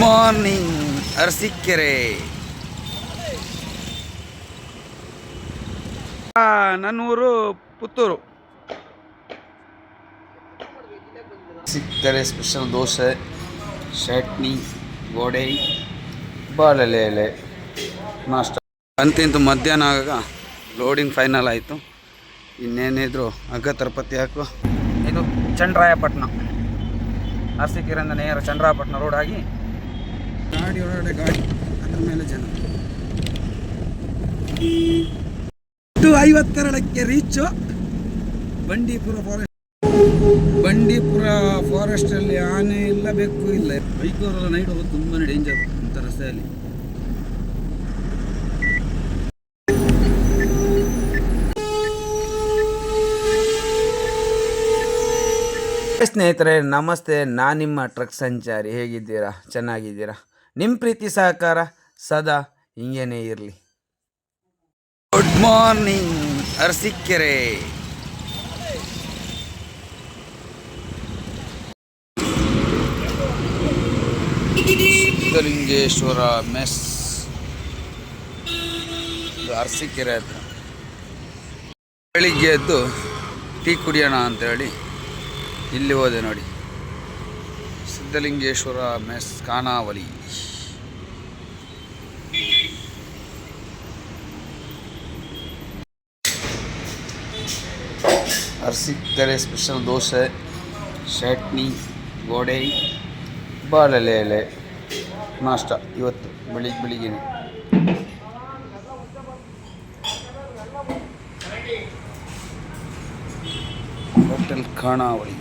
Morning Arsikere ಆ, ನನ್ನ ಊರು ಪುತ್ತೂರು. ಸಿಕ್ಕರೆ ಸ್ಪೆಷಲ್ ದೋಸೆ ಚಟ್ನಿ ಗೋಡೆ ಬಾಳೆಲೆ ಎಲೆ ನಾಷ್ಟ. ಅಂತಿಂತು ಮಧ್ಯಾಹ್ನ ಆಗಾಗ ಲೋಡಿಂಗ್ ಫೈನಲ್ ಆಯಿತು. ಇನ್ನೇನಿದ್ರು ಹಗ್ಗ ತರಪತಿ ಹಾಕು. ಇದು ಚಂದ್ರಾಯಪಟ್ಟಣ. ಅರಸೀಕೆರೆಯಿಂದ ನೇರ ಚಂದ್ರಾಯಪಟ್ಟಣ ರೋಡ್ ಆಗಿ ಗಾಡಿ ಒಳಗಡೆ ಗಾಡಿ ಅದ್ರ ಮೇಲೆ ಜನ. To ಐವತ್ತೆರಡಕ್ಕೆ reach Bandipura forest Bandipura forest ಅಲ್ಲಿ ಆನೆ ಇಲ್ಲ ಬೆಕ್ಕು ಇಲ್ಲ. ಬೈಕವರೆಲ್ಲ ನೈಟ್ ಹೋಗೋದು ತುಂಬಾ ಡೇಂಜರ್ ಅಂತ ರಸ್ತೆಯಲ್ಲಿ. ಸ್ನೇಹಿತರೆ ನಮಸ್ತೆ. ನಾನು ನಿಮ್ಮ ಟ್ರಕ್ ಸಂಚಾರಿ. ಹೇಗಿದ್ದೀರಾ? ಚೆನ್ನಾಗಿದ್ದೀರಾ? ನಿಮ್ಮ ಪ್ರೀತಿ ಸಹಕಾರ ಸದಾ ಹಿಂಗೇನೆ ಇರಲಿ. Good morning Arsikere. Siddhalingeshwara mess. Arsikere ಹತ್ರ. ಬೆಳಿಗ್ಗೆ ಎದ್ದು ಟೀ ಕುಡಿಯೋಣ ಅಂತೇಳಿ ಇಲ್ಲಿ ಹೋದೆ ನೋಡಿ. ಸಿದ್ಧಲಿಂಗೇಶ್ವರ ಮೆಸ್ ಖಾನಾವಳಿ ಅರಸೀಕೆರೆ ಸ್ಪೆಷಲ್ ದೋಸೆ, ಚಟ್ನಿ ಗೋಡೆ ಬಾಳೆಲೆ ಎಲೆ, ನಾಷ್ಟ ಇವತ್ತು ಬೆಳಿಗ್ಗೆ ಬೆಳಿಗ್ಗೆ ಹೋಟೆಲ್ ಖಾನಾವಳಿ.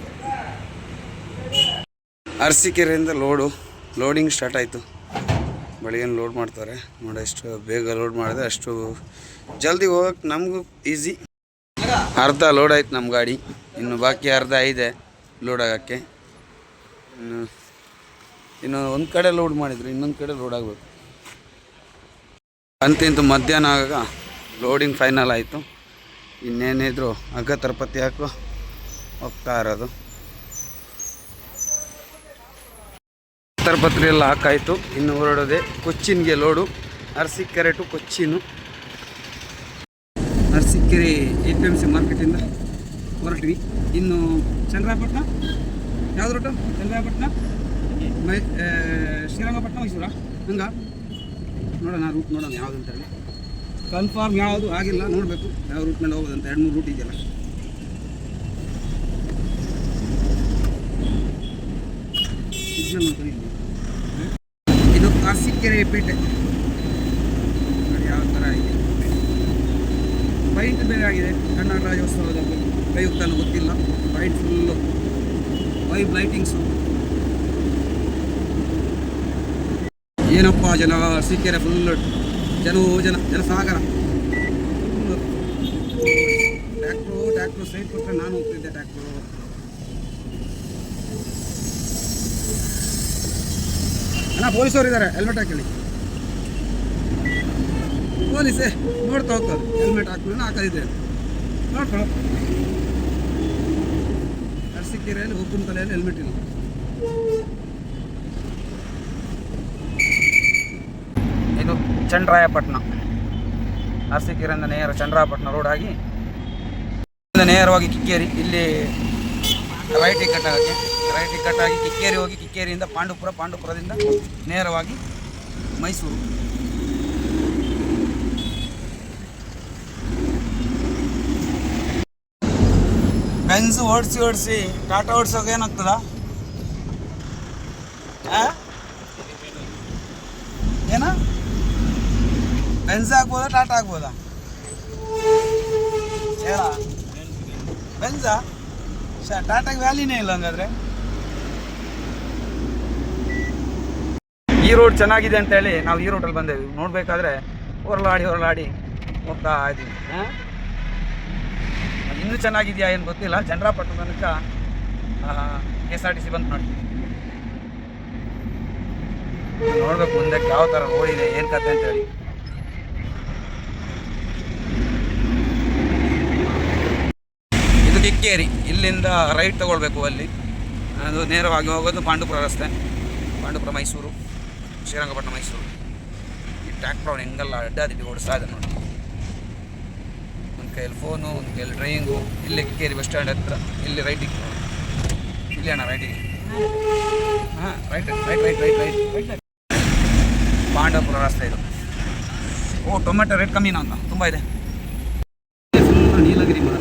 ಅರಸಿಕೆರೆಯಿಂದ ಲೋಡು ಲೋಡಿಂಗ್ ಸ್ಟಾರ್ಟ್ ಆಯಿತು. ಬೆಳಗ್ಗೆ ಲೋಡ್ ಮಾಡ್ತಾರೆ. ನೋಡಿ ಎಷ್ಟು ಬೇಗ ಲೋಡ್ ಮಾಡಿದ್ರೆ ಅಷ್ಟು ಜಲ್ದಿ ಹೋಗಕ್ಕೆ ನಮಗೂ ಈಸಿ ಅರ್ಧ ಲೋಡ್ ಆಯ್ತು ನಮ್ಮ ಗಾಡಿ. ಇನ್ನು ಬಾಕಿ ಅರ್ಧ ಇದೆ ಲೋಡ್ ಆಗೋಕ್ಕೆ. ಇನ್ನು ಇನ್ನು ಒಂದು ಕಡೆ ಲೋಡ್ ಮಾಡಿದ್ರು ಇನ್ನೊಂದು ಕಡೆ ಲೋಡ್ ಆಗಬೇಕು. ಅಂತಿಂತು ಮಧ್ಯಾಹ್ನ ಆಗ ಲೋಡಿಂಗ್ ಫೈನಲ್ ಆಯಿತು. ಇನ್ನೇನಿದ್ರು ಹಗ್ಗ ತರಪತಿ ಹಾಕು ಹೋಗ್ತಾ ಇರೋದು. ತರಪತ್ರಿ ಎಲ್ಲ ಹಾಕಾಯಿತು. ಇನ್ನು ಹೊರಡೋದೆ ಕೊಚ್ಚಿನ್ಗೆ load. Arsikere to Cochin. Arsikere A P M C ಮಾರ್ಕೆಟಿಂದ ಹೊರಟ್ವಿ. ಇನ್ನು ಚಂದ್ರಾಪಟ್ಟಣ ಯಾವ್ದು ರೂಟು ಚಂದ್ರಾಪಟ್ಟಣ ಮೈ ಶ್ರೀರಂಗಪಟ್ಟಣ ಮೈಸೂರ? ಹಂಗ? ನೋಡೋಣ ರೂಟ್ ನೋಡೋಣ ಯಾವುದು ಅಂತ ಹೇಳಿ. ಕನ್ಫರ್ಮ್ ಯಾವುದು ಆಗಿಲ್ಲ, ನೋಡಬೇಕು ಯಾವ ರೂಟ್ ಮೇಲೆ ಹೋಗೋದಂತ ಎರಡು ಮೂರು ರೂಟ್ ಇದೆಯಲ್ಲ. ಸಿಗ್ನಲ್ ಅರಸೀಕೆರೆ ಪೇಟೆ ನೋಡಿ ಯಾವ ಥರ ಇದೆ ಪೈಂಟ್ ಬೇರೆ ಆಗಿದೆ. ಕನ್ನಡ ರಾಜ್ಯೋತ್ಸವದ ಪ್ರಯುಕ್ತನೂ ಗೊತ್ತಿಲ್ಲ. ಪೈಂಟ್ ಫುಲ್ಲು ವೈಬ್ ಲೈಟಿಂಗ್ಸು ಏನಪ್ಪ ಜನ, ಸಿಕ್ಕೆರೆ ಫುಲ್ ಜನೋ ಜನ, ಜನಸಾಗರ. ಟ್ಯಾಕ್ಟ್ರು ಟ್ಯಾಕ್ಟ್ರು ಸೈಡ್ ಕೊಟ್ಟರೆ ನಾನು ಹೋಗ್ತಿದ್ದೆ ಟ್ಯಾಕ್ಟ್ರು ಅಣ್ಣ, ಪೊಲೀಸವ್ರು ಇದ್ದಾರೆ ಹೆಲ್ಮೆಟ್ ಹಾಕೊಳ್ಳಿ. ಪೊಲೀಸೇ, ನೋಡ್ತಾ ಹೋಗ್ತಾರೆ ಹೆಲ್ಮೆಟ್ ಹಾಕೊಂಡು ಹಾಕದಿದೆ ನೋಡ್ಕೊಳ್ಳೋ ಅರಸಿಕೆರೆಯಲ್ಲಿ ಉಪ್ಪಿನ ತಲೆಯಲ್ಲಿ ಹೆಲ್ಮೆಟ್ ಇಲ್ಲ. ಇದು ಚಂದ್ರಾಯಪಟ್ಟಣ. ಅರಸಿಕೆರೆಯಿಂದ ನೇರ ಚಂದ್ರಾಯಪಟ್ಟಣ ರೋಡ್ ಆಗಿ, ನೇರವಾಗಿ ಕಿಕ್ಕೇರಿ, ಇಲ್ಲಿ ರೈಟಿಗೆ ಕಟ್ ಆಗಿ ರೈಟ್ ಕಟ್ ಆಗಿ ಕಿಕ್ಕೇರಿ ಹೋಗಿ ಕಿಕ್ಕೇರಿಯಿಂದ ಪಾಂಡುಪುರ, ಪಾಂಡುಪುರದಿಂದ ನೇರವಾಗಿ ಮೈಸೂರು. ಬೆನ್ಸ್ ಓಡಿಸಿ ಓಡಿಸಿ, ಟಾಟಾ ಓಡಿಸೋಕೆ ಏನಾಗ್ತದ? ಏನ? ಬೆನ್ಸ್ ಆಗ್ಬೋದಾ ಟಾಟಾ ಆಗ್ಬೋದಾ ಹೇಳ. ಟಾಟಾಗೆ ವ್ಯಾಲಿನೇ ಇಲ್ಲ ಹಂಗಾದ್ರೆ? ರೋಡ್ ಚೆನ್ನಾಗಿದೆ ಅಂತ ಹೇಳಿ ನಾವು ಈ ರೋಡಲ್ಲಿ ಬಂದೇವಿ. ನೋಡಬೇಕಾದ್ರೆ ಹೊರಲಾಡಿ ಹೊರಲಾಡಿ ಹೋಗ್ತಾ ಇದ್ದೀವಿ? ಇನ್ನೂ ಚೆನ್ನಾಗಿದೆಯಾ ಏನು ಗೊತ್ತಿಲ್ಲ. ಚಂದ್ರಾಪಟ್ಟಣ ತನಕ K S R T C ಬಂತು ನೋಡಿ. ನೋಡ್ಬೇಕು ಮುಂದೆ ಯಾವ ಥರ ರೋಡ್ ಇದೆ, ಏನು ಕತೆ ಅಂತ ಹೇಳಿ ಇದು ಕಿಕ್ಕೇರಿ. ಇಲ್ಲಿಂದ ರೈಟ್ ತಗೊಳ್ಬೇಕು ಅಲ್ಲಿ. ಅದು ನೇರವಾಗಿ ಹೋಗೋದು ಪಾಂಡುಪುರ ರಸ್ತೆ. ಪಾಂಡುಪುರ, ಮೈಸೂರು. ಶ್ರೀರಂಗಪಟ್ಟಣ ಮೈಸೂರು ಈ ಟ್ರ್ಯಾಕ್ಟರ್ ಅವ್ನು ಹೆಂಗಲ್ಲ ಅಡ್ಡಾದಿಟ್ಟು ಓಡಿಸ್ತಾ ಇದ್ದಾನೆ ನೋಡಿ. ಒಂದು ಕೈಯಲ್ಲಿ ಫೋನು ಒಂದು ಕೈಯಲ್ಲಿ ಡ್ರೈವಿಂಗು ಇಲ್ಲಿ ಕೇರಿ ಬಸ್ ಸ್ಟ್ಯಾಂಡ್ ಹತ್ರ, ಇಲ್ಲಿ ರೈಟಿಗೆ ಇಲ್ಲಿ ಅಣ್ಣ ರೈಟಿಗೆ ಹಾಂ right right right right right Pandavapura ರಸ್ತೆ ಇದು. ಓ ಟೊಮೆಟೊ ರೇಟ್ ಕಮ್ಮಿನಾ ಅಂತ ತುಂಬ ಇದೆ. ನೀಲಗಿರಿ ಮರ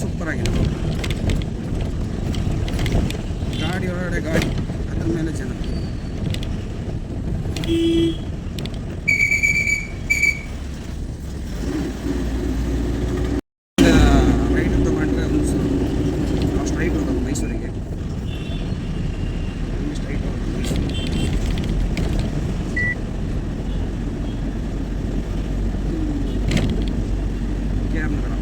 ಸೂಪರ್ ಆಗಿದೆ ಗಾಡಿ ಒಳಗಡೆ ಗಾಡಿ ಅದ್ರ ಮೇಲೆ ಜನ ರೈಟ್ ತಗೊಂಡ್ರೆ ಒಂದು ಸ್ಟ್ರೈಟ್ ಹೋಗೋದು ಮೈಸೂರಿಗೆ ಸ್ಟ್ರೈಟ್ ಹೋಗೋದು ಮೈಸೂರು ಕೆ ಆರ್ ನಗರ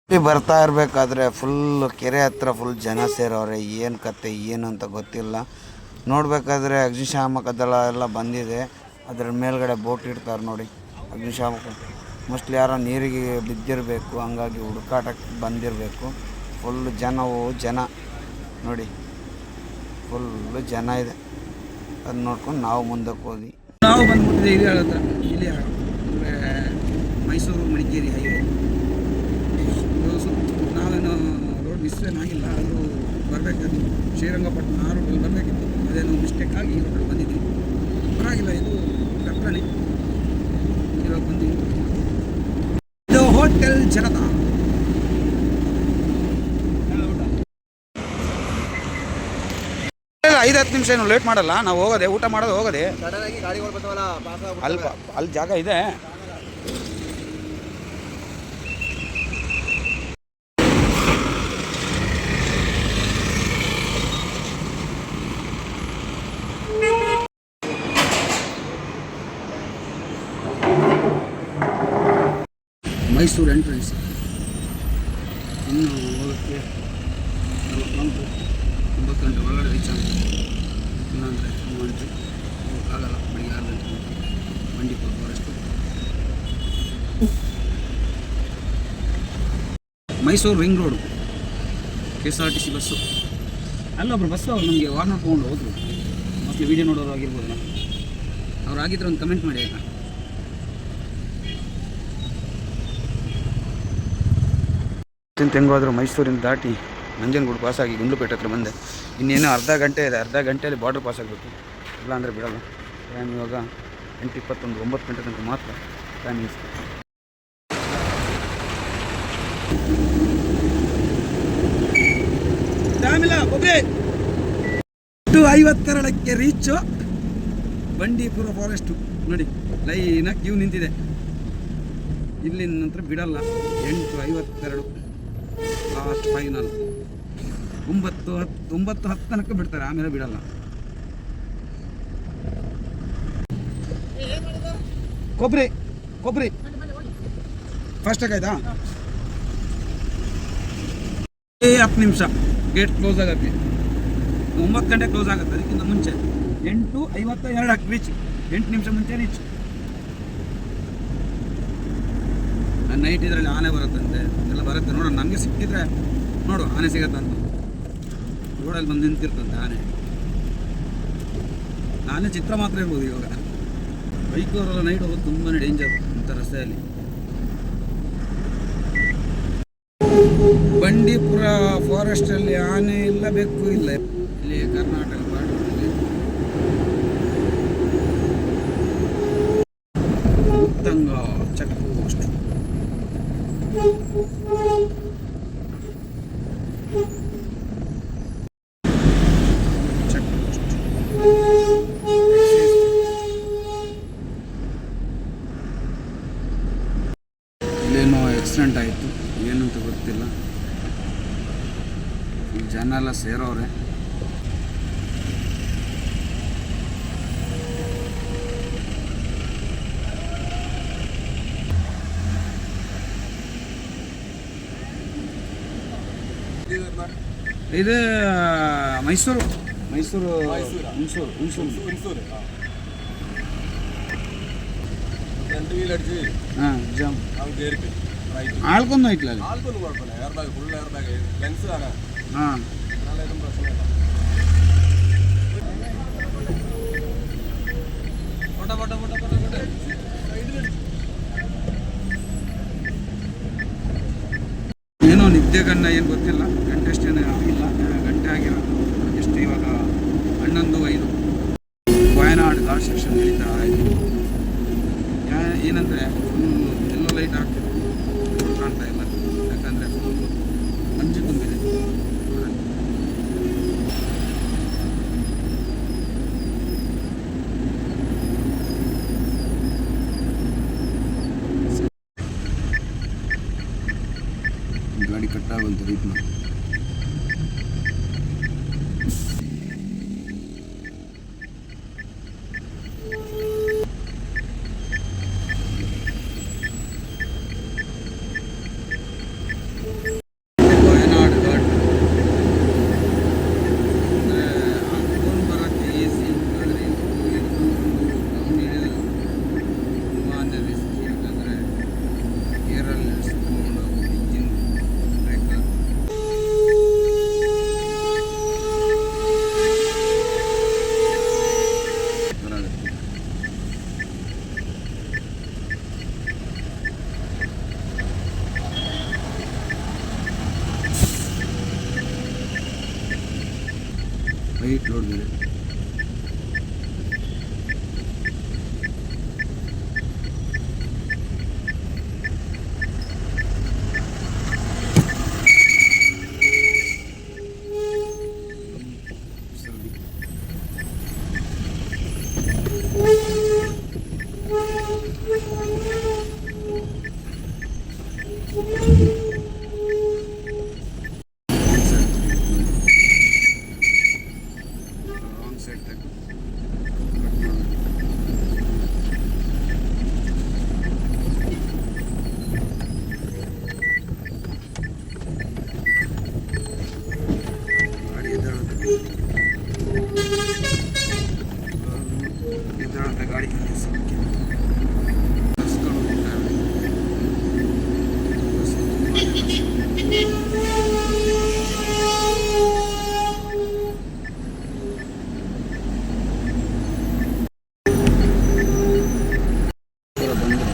ಇಲ್ಲಿ ಬರ್ತಾ ಇರಬೇಕಾದ್ರೆ ಫುಲ್ ಕೆರೆ ಹತ್ರ ಫುಲ್ ಜನ ಸೇರವ್ರೆ ಏನು ಕತೆ, ಏನು ಅಂತ ಗೊತ್ತಿಲ್ಲ. ನೋಡಬೇಕಾದ್ರೆ ಅಗ್ನಿಶಾಮಕ ದಳ ಎಲ್ಲ ಬಂದಿದೆ. ಅದ್ರ ಮೇಲ್ಗಡೆ ಬೋಟ್ ಇಡ್ತಾರೆ ನೋಡಿ. ಅಗ್ನಿಶಾಮಕ ಮೋಸ್ಟ್ಲಿ ಯಾರೋ ನೀರಿಗೆ ಬಿದ್ದಿರಬೇಕು, ಹಂಗಾಗಿ ಹುಡುಕಾಟಕ್ಕೆ ಬಂದಿರಬೇಕು. ಫುಲ್ ಜನವು ಜನ. ನೋಡಿ ಫುಲ್ಲು ಜನ ಇದೆ. ಅದನ್ನ ನೋಡ್ಕೊಂಡು ನಾವು ಮುಂದಕ್ಕೆ ಹೋಗಿ ನಾವು ಬಂದ್ಬಿಟ್ಟಿದೆ ಇಲ್ಲಿ ಹೇಳುತ್ತೆ ಇಲ್ಲಿ ಮೈಸೂರು, ಮಡಿಕೇರಿ ಹೈವೇ ಇದು ಸ್ವಲ್ಪ ನಾವೇನು ರೋಡ್ ಮಿಸ್ ಆಗಿಲ್ಲ ಅದು ಬರಬೇಕಾದ್ರೆ ಶ್ರೀರಂಗಪಟ್ಟಣ ಆ ರೂಟಲ್ಲಿ ಬರಬೇಕಿತ್ತು. ಅದೇನೋ ಮಿಸ್ಟೇಕ್ ಆಗಿ ಈ ರೋಡಲ್ಲಿ ಬಂದಿದ್ದೀವಿ ಪರವಾಗಿಲ್ಲ ಇದು ಕಟ್ಟಣೆ ಇವಾಗ ಬಂದಿದ್ದೀವಿ ಇದು ಹೋಟೆಲ್ ಜನತಾ. ಐದು ಹತ್ತು ನಿಮಿಷ ಏನು ಲೇಟ್ ಮಾಡಲ್ಲ? ನಾವು ಹೋಗೋದೆ ಊಟ ಮಾಡೋದು ಹೋಗೋದೆ. ಅಲ್ಲಿ ಅಲ್ಲಿ ಜಾಗ ಇದೆ. ಮೈಸೂರು ಎಂಟ್ರೆನ್ಸ್ ಇನ್ನು ಹೋಗೋಕ್ಕೆ ನಲವತ್ತೊಂದು ಒಂಬತ್ತು ಗಂಟೆ ಒಳಗಡೆ ರೀಚ್ ಆಗುತ್ತೆ. ಇಲ್ಲಾಂದರೆ ಗಂಟೆ ಆಗಲ್ಲ ಬೆಳಿಗ್ಗೆ ಆರು ಗಂಟೆ Bandipura forest Mysuru ring road K S R T C bus ಅಲ್ಲೊಬ್ರು bus ಅವ್ರು ನಮಗೆ ವಾರ್ನರ್ ತೊಗೊಂಡು ಹೋದರು. ಮತ್ತೆ ವೀಡಿಯೋ ನೋಡೋರು ಆಗಿರ್ಬೋದು ಅವ್ರು ಆಗಿದ್ರೆ ಒಂದು ಕಮೆಂಟ್ ಮಾಡಿ ಆಯ್ತಾ? ತಿಂತ ಹೆಂಗೋದ್ರು ಮೈಸೂರಿಂದ ದಾಟಿ ನಂಜನಗೂಡು ಪಾಸಾಗಿ ಗುಂಡ್ಲುಪೇಟೆ ಹತ್ರ ಬಂದೆ. ಇನ್ನೇನೋ ಅರ್ಧ ಗಂಟೆ ಇದೆ ಅರ್ಧ ಗಂಟೆಯಲ್ಲಿ ಬಾರ್ಡ್ರ್ ಪಾಸ್ ಆಗಬೇಕು. ಇಲ್ಲಾಂದರೆ ಬಿಡಲ್ಲ. ಟೈಮ್ ಇವಾಗ ಎಂಟು ಇಪ್ಪತ್ತೊಂದು ಒಂಬತ್ತು ಗಂಟೆ ತನಕ ಮಾತ್ರ ಟೈಮಿಂಗ್ಸ್ ಎಂಟು ಐವತ್ತೆರಡಕ್ಕೆ ರೀಚು ಬಂಡೀಪುರ ಫಾರೆಸ್ಟು ನೋಡಿ ಲೈನಾಗಿ ಕ್ಯೂ ನಿಂತಿದೆ. ಇಲ್ಲಿ ನಂತರ ಬಿಡಲ್ಲ. ಎಂಟು ಐವತ್ತೆರಡು ಲಾಸ್ಟ್ ಫೈನಲ್ ಒಂಬತ್ತು ಹತ್ತು ಒಂಬತ್ತು ಹತ್ತು ತನಕ ಬಿಡ್ತಾರೆ, ಆಮೇಲೆ ಬಿಡಲ್ಲ. ಕೊಬ್ಬರಿ ಕೊಬ್ಬರಿ ಫಸ್ಟ್ ಆಯ್ತಾ? ಹತ್ತು ನಿಮಿಷ. ಗೇಟ್ ಕ್ಲೋಸ್ ಆಗತ್ತೆ. ಒಂಬತ್ತು ಗಂಟೆ ಕ್ಲೋಸ್ ಆಗುತ್ತೆ. ಅದಕ್ಕಿಂತ ಮುಂಚೆ ಎಂಟು ಐವತ್ತ ಎರಡು ಹಾಕಿ ರೀಚ್ ಎಂಟು ನಿಮಿಷ ಮುಂಚೆ ರೀಚ್ ನೈಟ್ ಇದರಲ್ಲಿ ಆನೆ ಬರುತ್ತಂತೆ, ಎಲ್ಲ ಬರುತ್ತೆ. ನೋಡೋಣ ನಮಗೆ ಸಿಕ್ಕಿದ್ರೆ ನೋಡು, ಆನೆ ಸಿಗತ್ತಂತ ರೋಡಲ್ಲಿ ಬಂದು ನಿಂತಿರ್ತಂತೆ ಆನೆ. ಆನೆ ಚಿತ್ರ ಮಾತ್ರ ಇರ್ಬೋದು ಇವಾಗ. ಬೈಕವರೆಲ್ಲ ನೈಟ್ ಹೋಗೋದು ತುಂಬಾ ಡೇಂಜರ್ ಅಂತ ರಸ್ತೆಯಲ್ಲಿ. ಬಂಡೀಪುರ ಫಾರೆಸ್ಟಲ್ಲಿ ಆನೆ ಇಲ್ಲ, ಬೆಕ್ಕು ಇಲ್ಲ ಇಲ್ಲಿ. ಇಲ್ಲೇನೋ ಆಕ್ಸಿಡೆಂಟ್ ಆಯಿತು ಏನಂತ ಗೊತ್ತಿಲ್ಲ. ಜನ ಎಲ್ಲ ಸೇರೋರೆ. ಇದು ಮೈಸೂರು ಮೈಸೂರು ಹುಣಸೂರು ಹುಣಸೂರು ഇൻസൂർ രണ്ട് വീൽ അടിച്ച് ಹಾಂ ಜಾಮ್ അവൻ കയറിപ്പോയി റൈറ്റ് ಆಳ್ಕೊಂಡು ಹೋಯ್ತಲ್ಲ ಅಲ್ಲಿ ആൾക്കൊന്നും കുഴപ്പമില്ല airbag full airbag lens കാണാൻ ಹಾಂ നല്ലതും പ്രശ്നമില്ല പോട്ടെ പോട്ടെ പോട്ടെ ಮದ್ಯಗನ್ನ ಏನು ಗೊತ್ತಿಲ್ಲ ಗಂಟೆ ಅಷ್ಟೇನು ಆಗಿಲ್ಲ ಗಂಟೆ ಆಗಿರೋದು ಎಷ್ಟು ಇವಾಗ ಹನ್ನೊಂದು ಐದು. ವೈಟ್ ಲೋಡ್ ಬೇರೆ ಸರಿ ರಾಂಗ್ ಸೈಡ್ ತೆಗ್ದು ಕಟ್ ಮಾಡೋದು ಗಾಡಿ ಎದ್ದೇಳುತ್ತೆ ಎದ್ದೇಳುತ್ತೆ ಗಾಡಿ ಬಸ್ಗಳು ಹೋಗ್ತವೆ ಬಸ್ ತುಂಬಾನೇ ಬಸ್. ದೂರ ಬಂದ್ರೆ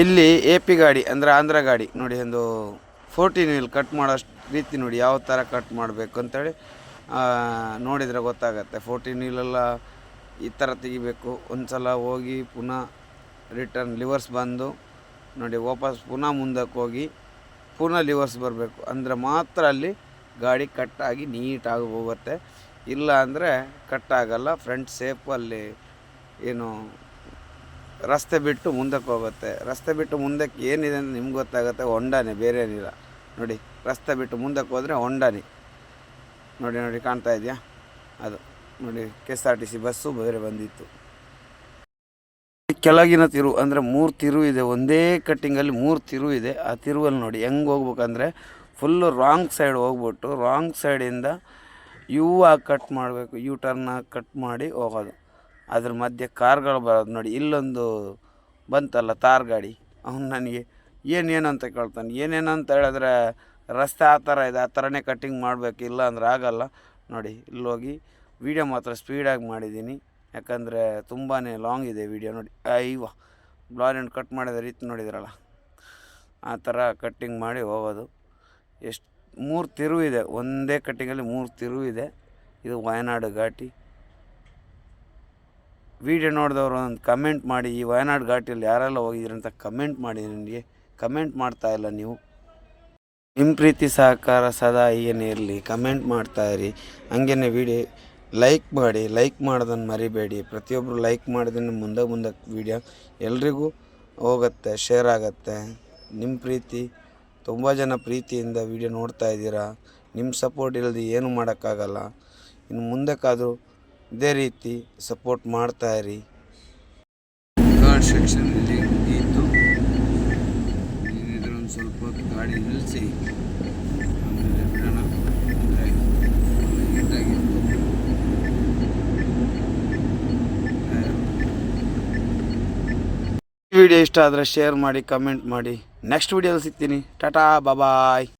ಇಲ್ಲಿ ಎ ಪಿ ಗಾಡಿ ಅಂದರೆ ಆಂಧ್ರ ಗಾಡಿ ನೋಡಿ, ಒಂದು ಫೋರ್ಟೀನ್ ವೀಲ್ ಕಟ್ ಮಾಡೋಷ್ಟು ರೀತಿ ನೋಡಿ ಯಾವ ಥರ ಕಟ್ ಮಾಡಬೇಕು ಅಂತೇಳಿ ನೋಡಿದರೆ ಗೊತ್ತಾಗತ್ತೆ. ಫೋರ್ಟೀನ್ ವೀಲೆಲ್ಲ ಈ ಥರ ತೆಗಿಬೇಕು. ಒಂದು ಸಲ ಹೋಗಿ ಪುನಃ ರಿಟರ್ನ್ ಲಿವರ್ಸ್ ಬಂದು ನೋಡಿ, ವಾಪಸ್ ಪುನಃ ಮುಂದಕ್ಕೆ ಹೋಗಿ ಪುನಃ ಲಿವರ್ಸ್ ಬರಬೇಕು. ಅಂದರೆ ಮಾತ್ರ ಅಲ್ಲಿ ಗಾಡಿ ಕಟ್ಟಾಗಿ ನೀಟಾಗಿ ಹೋಗುತ್ತೆ. ಇಲ್ಲ ಅಂದರೆ ಕಟ್ಟಾಗಲ್ಲ ಫ್ರಂಟ್ ಸೇಫಲ್ಲಿ ಏನು ರಸ್ತೆ ಬಿಟ್ಟು ಮುಂದಕ್ಕೆ ಹೋಗುತ್ತೆ. ರಸ್ತೆ ಬಿಟ್ಟು ಮುಂದಕ್ಕೆ ಏನಿದೆ ಅಂತ ನಿಮ್ಗೆ ಗೊತ್ತಾಗುತ್ತೆ, ಹೊಂಡಾನೆ, ಬೇರೆ ಏನಿಲ್ಲ. ನೋಡಿ, ರಸ್ತೆ ಬಿಟ್ಟು ಮುಂದಕ್ಕೆ ಹೋದರೆ ಹೊಂಡಾನೆ. ನೋಡಿ ನೋಡಿ, ಕಾಣ್ತಾ ಇದೆಯಾ? ಅದು, ನೋಡಿ K S R T C bus ಬೇರೆ ಬಂದಿತ್ತು. ಕೆಳಗಿನ ತಿರು, ಅಂದರೆ ಮೂರು ತಿರು ಇದೆ, ಒಂದೇ ಕಟ್ಟಿಂಗಲ್ಲಿ ಮೂರು ತಿರು ಇದೆ. ಆ ತಿರುವಲ್ಲಿ ನೋಡಿ, ಹೆಂಗೆ ಹೋಗ್ಬೇಕಂದ್ರೆ ಫುಲ್ಲು ರಾಂಗ್ ಸೈಡ್ ಹೋಗ್ಬಿಟ್ಟು ರಾಂಗ್ ಸೈಡಿಂದ ಯೂ ಆಗಿ ಕಟ್ ಮಾಡಬೇಕು ಯೂ ಟರ್ನ್ ಕಟ್ ಮಾಡಿ ಹೋಗೋದು. ಅದ್ರ ಮಧ್ಯೆ ಕಾರ್ಗಳು ಬರೋದು ನೋಡಿ, ಇಲ್ಲೊಂದು ಬಂತಲ್ಲ ತಾರ್ ಗಾಡಿ. ಅವನು ನನಗೆ, ಏನೇನು ಅಂತ ಕೇಳ್ತಾನೆ. ಏನೇನು ಅಂತ ಹೇಳಿದ್ರೆ, ರಸ್ತೆ ಆ ಥರ ಇದೆ, ಆ ಥರನೇ ಕಟ್ಟಿಂಗ್ ಮಾಡಬೇಕು, ಇಲ್ಲ ಅಂದ್ರೆ ಆಗಲ್ಲ. ನೋಡಿ, ಇಲ್ಲೋಗಿ ವೀಡಿಯೋ ಮಾತ್ರ ಸ್ಪೀಡಾಗಿ ಮಾಡಿದ್ದೀನಿ. ಯಾಕಂದರೆ ತುಂಬಾ ಲಾಂಗ್ ಇದೆ ವೀಡಿಯೋ ನೋಡಿ. ಅಯ್ಯವ ಬ್ಲಾರೆಂಡ್ ಕಟ್ ಮಾಡಿದ ರೀತಿ ನೋಡಿದ್ರಲ್ಲ. ಆ ಥರ ಕಟ್ಟಿಂಗ್ ಮಾಡಿ ಹೋಗೋದು. ಎಷ್ಟು, ಮೂರು ತಿರುವು ಇದೆ. ಒಂದೇ ಕಟ್ಟಿಂಗಲ್ಲಿ ಮೂರು ತಿರುವು ಇದೆ. ಇದು ವಯನಾಡು ಘಾಟಿ. ವಿಡಿಯೋ ನೋಡಿದವರು ಒಂದು ಕಮೆಂಟ್ ಮಾಡಿ, ಈ ವಯನಾಡು ಘಾಟಿಯಲ್ಲಿ ಯಾರೆಲ್ಲ ಹೋಗಿದ್ದೀರಿ ಅಂತ ಕಮೆಂಟ್ ಮಾಡಿ ನನಗೆ. ಕಮೆಂಟ್ ಮಾಡ್ತಾ ಇಲ್ಲ ನೀವು. ನಿಮ್ಮ ಪ್ರೀತಿ ಸಹಕಾರ ಸದಾ ಹೀಗೇನೆ ಇರಲಿ. ಕಮೆಂಟ್ ಮಾಡ್ತಾ ಇರಿ. ಹಂಗೇನೆ ವಿಡಿಯೋ ಲೈಕ್ ಮಾಡಿ, ಲೈಕ್ ಮಾಡೋದನ್ನು ಮರಿಬೇಡಿ. ಪ್ರತಿಯೊಬ್ಬರು ಲೈಕ್ ಮಾಡಿದ್ರೆ ಮುಂದೆ ಮುಂದೆ ವಿಡಿಯೋ ಎಲ್ರಿಗೂ ಹೋಗುತ್ತೆ, ಶೇರ್ ಆಗುತ್ತೆ. ನಿಮ್ಮ ಪ್ರೀತಿ, ತುಂಬ ಜನ ಪ್ರೀತಿಯಿಂದ ವಿಡಿಯೋ ನೋಡ್ತಾ ಇದ್ದೀರಾ. ನಿಮ್ಮ ಸಪೋರ್ಟ್ ಇಲ್ಲದೆ ಏನೂ ಮಾಡೋಕ್ಕಾಗಲ್ಲ. ಇನ್ನು ಮುಂದಕ್ಕಾದರೂ ಇದೇ ರೀತಿ ಸಪೋರ್ಟ್ ಮಾಡ್ತಾ ಇರಿ. ಗಾರ್ಡ್ ಸೆಕ್ಷನ್ ಇಲ್ಲಿ ಏನಿದ್ರೆ ಒಂದು ಸ್ವಲ್ಪ ಹೊತ್ತು ಗಾಡಿ ನಿಲ್ಲಿಸಿ ಆಮೇಲೆ ಬಿಡೋಣ ಅಂದರೆ ನೀಟಾಗಿತ್ತು ವಿಡಿಯೋ ಇಷ್ಟ ಆದರೆ ಶೇರ್ ಮಾಡಿ ಕಮೆಂಟ್ ಮಾಡಿ. ನೆಕ್ಸ್ಟ್ ವಿಡಿಯೋದಲ್ಲಿ ಸಿಗ್ತೀನಿ. ಟಾಟಾ ಬಾಯ್.